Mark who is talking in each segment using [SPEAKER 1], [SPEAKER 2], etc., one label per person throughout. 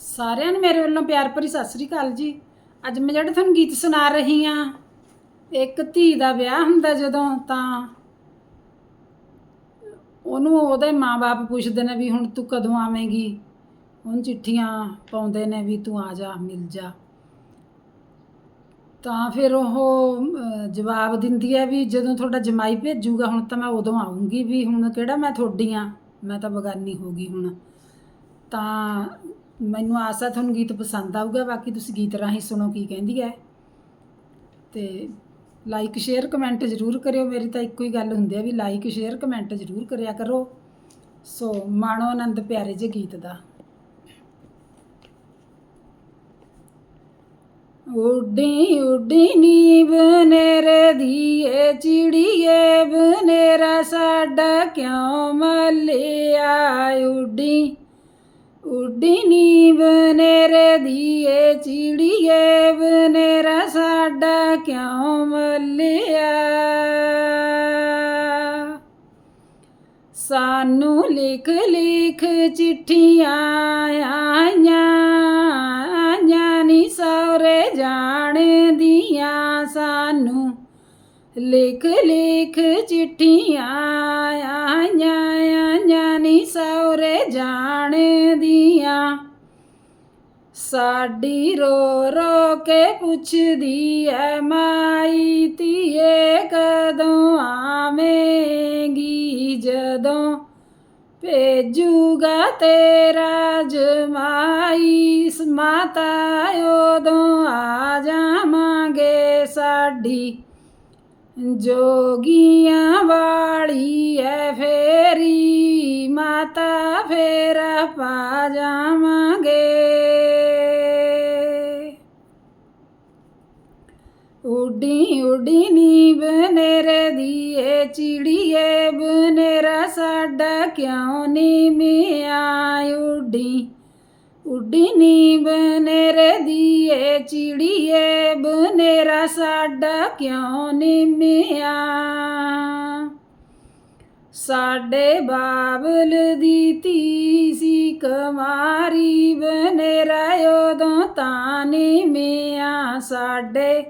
[SPEAKER 1] ਸਾਰਿਆਂ ਨੂੰ ਮੇਰੇ ਵੱਲੋਂ ਪਿਆਰ ਭਰੀ ਸਤਿ ਸ੍ਰੀ ਅਕਾਲ ਜੀ। ਅੱਜ ਮੈਂ ਜਿਹੜਾ ਤੁਹਾਨੂੰ ਗੀਤ ਸੁਣਾ ਰਹੀ ਆ ਇੱਕ ਧੀ ਦਾ ਵਿਆਹ ਹੁੰਦਾ ਜਦੋਂ ਤਾਂ ਉਹਨੂੰ ਉਹਦੇ ਮਾਪੇ ਪੁੱਛਦੇ ਨੇ ਵੀ ਹੁਣ ਤੂੰ ਕਦੋਂ ਆਵੇਂਗੀ? ਉਹਨ ਚਿੱਠੀਆਂ ਪਾਉਂਦੇ ਨੇ ਵੀ ਤੂੰ ਆ ਜਾ, ਮਿਲ ਜਾ। ਤਾਂ ਫਿਰ ਉਹ ਜਵਾਬ ਦਿੰਦੀ ਹੈ ਵੀ ਜਦੋਂ ਤੁਹਾਡਾ ਜਮਾਈ ਭੇਜੂਗਾ, ਹੁਣ ਤਾਂ ਮੈਂ ਉਦੋਂ ਆਉਂਗੀ ਵੀ ਹੁਣ ਕਿਹੜਾ ਮੈਂ ਤੁਹਾਡੀ ਆ? ਮੈਂ ਤਾਂ ਬਗਾਨੀ ਹੋ ਗਈ ਹੁਣ। ਤਾਂ ਮੈਨੂੰ ਆਸ ਹੈ ਤੁਹਾਨੂੰ ਗੀਤ ਪਸੰਦ ਆਊਗਾ, ਬਾਕੀ ਤੁਸੀਂ ਗੀਤ ਰਾਹੀਂ ਸੁਣੋ ਕੀ ਕਹਿੰਦੀ ਹੈ ਤੇ ਲਾਈਕ ਸ਼ੇਅਰ ਕਮੈਂਟ ਜ਼ਰੂਰ ਕਰਿਓ, ਮੇਰੀ ਤਾਂ ਇੱਕੋ ਹੀ ਗੱਲ ਹੁੰਦੀ ਹੈ ਵੀ ਲਾਈਕ ਸ਼ੇਅਰ ਕਮੈਂਟ ਜ਼ਰੂਰ ਕਰਿਆ ਕਰੋ। ਸੋ, ਮਾਣੋ ਆਨੰਦ ਪਿਆਰੇ ਜੇ ਗੀਤ ਦਾ। ਉੱਡੀ ਉੱਡੀ ਨੀ ਬਨੇਰੇ ਦੀਏ ਚਿੜੀਏ ਬਨੇਰਾ ਸਾਡਾ ਕਿਉਂ ਮਲਿਆ? ਉੱਡੀ ਉੱਡੀ ਨੀ ਬਨੇਰੇ ਦੀਏ, ਚਿੜੀਏ ਬਨੇਰਾ ਸਾਡਾ ਕਿਉਂ ਮੱਲਿਆ? ਸਾਨੂੰ ਲਿਖ ਲਿਖ ਚਿੱਠੀਆਂ ਆਈਆਂ ਆਈਆਂ ਨੀ ਸੌਰੇ ਜਾਣਦੀਆਂ ਲਿਖ ਲਿਖ ਚਿੱਠੀਆਂ ਆਈਆਂ ਆਈਆਂ ਨੀ ਸੌਰੇ ਜਾਣਦੀਆਂ। ਸਾਡੀ ਰੋ ਰੋ ਕੇ ਪੁੱਛਦੀ ਐ, ਮਾਈ ਧੀਏ ਕਦੋਂ ਆਵੇਂਗੀ? ਜਦੋਂ ਭੇਜੂਗਾ ਤੇਰਾ ਜਮਾਈ ਮਾਤਾ ਉਦੋਂ ਆ ਜਾਵਾਂਗੇ ਸਾਡੀ ਜੋਗੀਆਂ ਵਾਲੀ ਐ ਫੇਰੀ, ਮਾਤਾ ਫੇਰ ਪਾ ਜਾਵਾਂਗੇ। ਉਡੀ ਉੱਡੀ ਨੀ ਬਨੇਰੇ ਦੀਏ ਚਿੜੀਏ ਬਨੇਰਾ ਸਾਡਾ ਕਿਉਂ ਨੀ ਮਿਆ ਉੱਡੀ ਉਡੀ ਨੀ ਬਨੇਰੇ ਦੀਏ ਚਿੜੀਏ ਤੇਰਾ ਸਾਡਾ ਕਿਉਂ ਨੀ ਮਿਆ? ਸਾਡੇ ਬਾਬਲ ਦੀ ਧੀ ਸੀ, ਕਮਾਰੀ ਬਨੇਰਾ ਉਦੋਂ ਤਾਂ ਨੀ ਮਿਆ। ਸਾਡੇ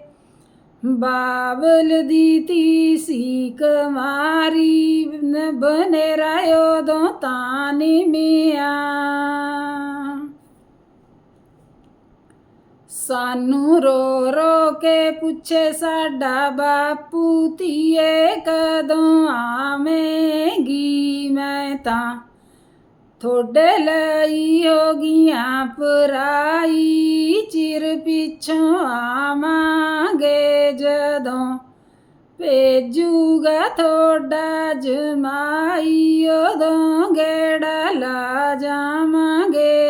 [SPEAKER 1] ਬਾਬਲ ਦੀ ਧੀ ਸੀ, ਕਮਾਰੀ ਨ- ਬਨੇਰਾ ਉਦੋਂ ਤਾਂ ਨੀ ਮਿਆ ਸਾਨੂੰ ਰੋ ਰੋ ਕੇ ਪੁੱਛੇ ਸਾਡਾ ਬਾਪੂ ਧੀਏ ਕਦੋਂ ਆਵੇਂਗੀ? ਮੈਂ ਤਾਂ ਤੁਹਾਡੇ ਲਈ ਹੋ ਗਈਆਂ ਪਰਾਈ, ਚਿਰ ਪਿੱਛੋਂ ਆਵਾਂਗੇ ਜਦੋਂ ਭੇਜੂਗਾ ਤੁਹਾਡਾ ਜਮਾਈ, ਉਦੋਂ ਗੇੜਾ ਲਾ ਜਾਵਾਂਗੇ।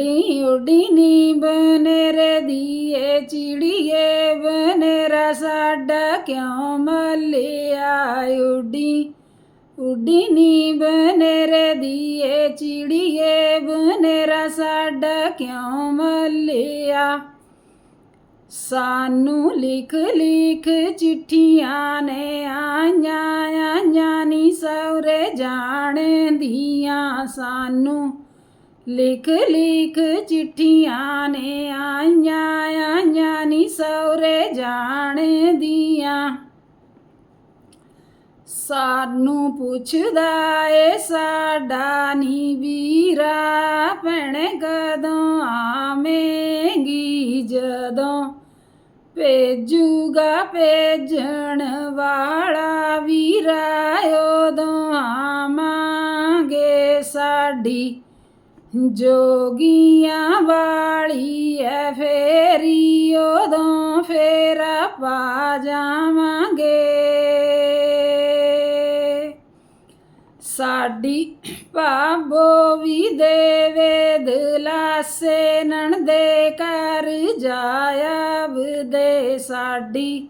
[SPEAKER 1] ਉੱਡੀ ਉੱਡੀ ਨੀ ਬਨੇਰੇ ਦੀਏ, ਚਿੜੀਏ ਬਨੇਰਾ ਸਾਡਾ ਕਿਉਂ ਮੱਲਿਆ? ਉੱਡੀ ਉੱਡੀ ਨੀ ਬਨੇਰੇ ਦੀਏ, ਚਿੜੀਏ ਬਨੇਰਾ ਸਾਡਾ ਕਿਉਂ ਮੱਲਿਆ? ਸਾਨੂੰ ਲਿਖ ਲਿਖ ਚਿੱਠੀਆਂ ਨੇ ਆਈਆਂ ਆਈਆਂ ਨੀ ਸੌਰੇ ਜਾਣਦੀਆਂ ਸਾਨੂੰ। ਲਿਖ ਲਿਖ ਚਿੱਠੀਆਂ ਨੇ ਆਈਆਂ ਆਈਆਂ ਨੀ ਸੌਰੇ ਜਾਣਦੀਆਂ। ਸਾਨੂੰ ਪੁੱਛਦਾ ਏ, ਸਾਡਾ ਨੀ ਵੀਰਾ ਭੈਣ ਕਦੋਂ ਆਵੇਂਗੀ? ਜਦੋਂ ਭੇਜੂਗਾ ਭੇਜਣ ਵਾਲਾ ਵੀਰਾ, ਉਦੋਂ ਆਵਾਂਗੇ ਸਾਡੀ ਜੋਗੀਆਂ ਵਾਲੀ ਐ ਫੇਰੀ, ਉਦੋਂ ਫੇਰਾ ਪਾ ਜਾਵਾਂਗੇ। ਸਾਡੀ ਭਾਬੋ ਵੀ ਦੇਵੇ ਦਲਾਸੇ ਨਣ ਦੇ ਘਰ ਜਾਇਆ ਦੇ ਸਾਡੀ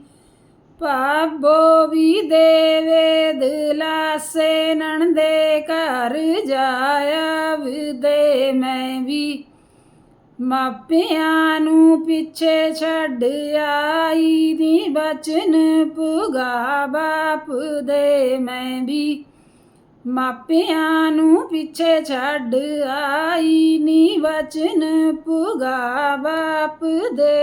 [SPEAKER 1] ਭਾਬੋ ਵੀ ਦੇਵੇ ਦਲਾਸੇ ਨਣ ਦੇ ਘਰ ਜਾਇਬ ਦੇ ਮੈਂ ਵੀ ਮਾਪਿਆਂ ਨੂੰ ਪਿੱਛੇ ਛੱਡ ਆਈ ਦੀ ਬਚਨ ਪੁਗਾ ਬਾਪ ਦੇ ਮੈਂ ਵੀ ਮਾਪਿਆਂ ਨੂੰ ਪਿੱਛੇ ਛੱਡ ਆਈ ਨੀ ਵਚਨ ਪੁਗਾ ਬਾਪ ਦੇ।